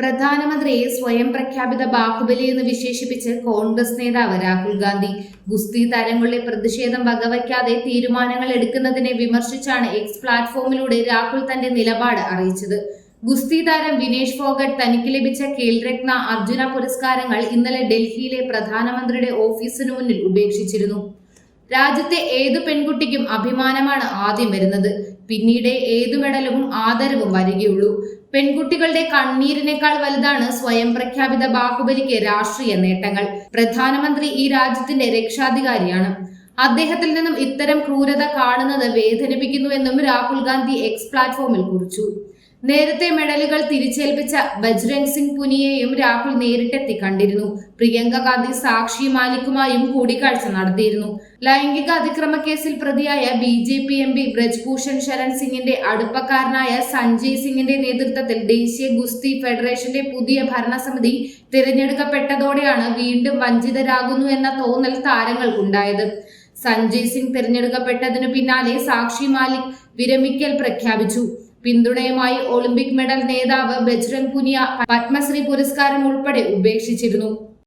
പ്രധാനമന്ത്രിയെ സ്വയം പ്രഖ്യാപിത ബാഹുബലി എന്ന് വിശേഷിപ്പിച്ച് കോൺഗ്രസ് നേതാവ് രാഹുൽ ഗാന്ധി ഗുസ്തി താരങ്ങളുടെ പ്രതിഷേധം വകവയ്ക്കാതെ തീരുമാനങ്ങൾ എടുക്കുന്നതിനെ വിമർശിച്ചാണ് എക്സ് പ്ലാറ്റ്ഫോമിലൂടെ രാഹുൽ തന്റെ നിലപാട് അറിയിച്ചത്. ഗുസ്തി താരം വിനേഷ് ഫോഗട്ട് തനിക്ക് ലഭിച്ച കേൽരത്ന അർജുന പുരസ്കാരങ്ങൾ ഇന്നലെ ഡൽഹിയിലെ പ്രധാനമന്ത്രിയുടെ ഓഫീസിനു മുന്നിൽ ഉപേക്ഷിച്ചിരുന്നു. രാജ്യത്തെ ഏത് പെൺകുട്ടിക്കും അഭിമാനമാണ് ആദ്യം വരുന്നത്. പിന്നീട് ഏതു മെഡലും ആദരവും വരികയുള്ളൂ. പെൺകുട്ടികളുടെ കണ്ണീരിനേക്കാൾ വലുതാണ് സ്വയം പ്രഖ്യാപിത ബാഹുബലിക്ക് രാഷ്ട്രീയ നേട്ടങ്ങൾ. പ്രധാനമന്ത്രി ഈ രാജ്യത്തിന്റെ രക്ഷാധികാരിയാണ്. അദ്ദേഹത്തിൽ നിന്നും ഇത്തരം ക്രൂരത കാണുന്നത് വേദനിപ്പിക്കുന്നുവെന്നും രാഹുൽ ഗാന്ധി എക്സ് പ്ലാറ്റ്ഫോമിൽ കുറിച്ചു. നേരത്തെ മെഡലുകൾ തിരിച്ചേൽപ്പിച്ച ബജ്രംഗ് സിംഗ് പുനിയെയും രാഹുൽ നേരിട്ടെത്തി കണ്ടിരുന്നു. പ്രിയങ്ക ഗാന്ധി സാക്ഷി മാലിക്കുമായും കൂടിക്കാഴ്ച നടത്തിയിരുന്നു. ലൈംഗിക അതിക്രമ കേസിൽ പ്രതിയായ B J P M P Brij Bhushan Sharan സിംഗിന്റെ അടുപ്പക്കാരനായ സഞ്ജയ് സിംഗിന്റെ നേതൃത്വത്തിൽ ദേശീയ ഗുസ്തി ഫെഡറേഷന്റെ പുതിയ ഭരണസമിതി തിരഞ്ഞെടുക്കപ്പെട്ടതോടെയാണ് വീണ്ടും വഞ്ചിതരാകുന്നു എന്ന തോന്നൽ താരങ്ങൾക്കുണ്ടായത്. സഞ്ജയ് സിംഗ് തിരഞ്ഞെടുക്കപ്പെട്ടതിനു പിന്നാലെ സാക്ഷി മാലിക് വിരമിക്കൽ പ്രഖ്യാപിച്ചു. പിന്തുണയുമായി ഒളിമ്പിക് മെഡൽ നേതാവ് ബജ്രംഗ് പുനിയ പത്മശ്രീ പുരസ്കാരം ഉൾപ്പെടെ ഉപേക്ഷിച്ചിരുന്നു.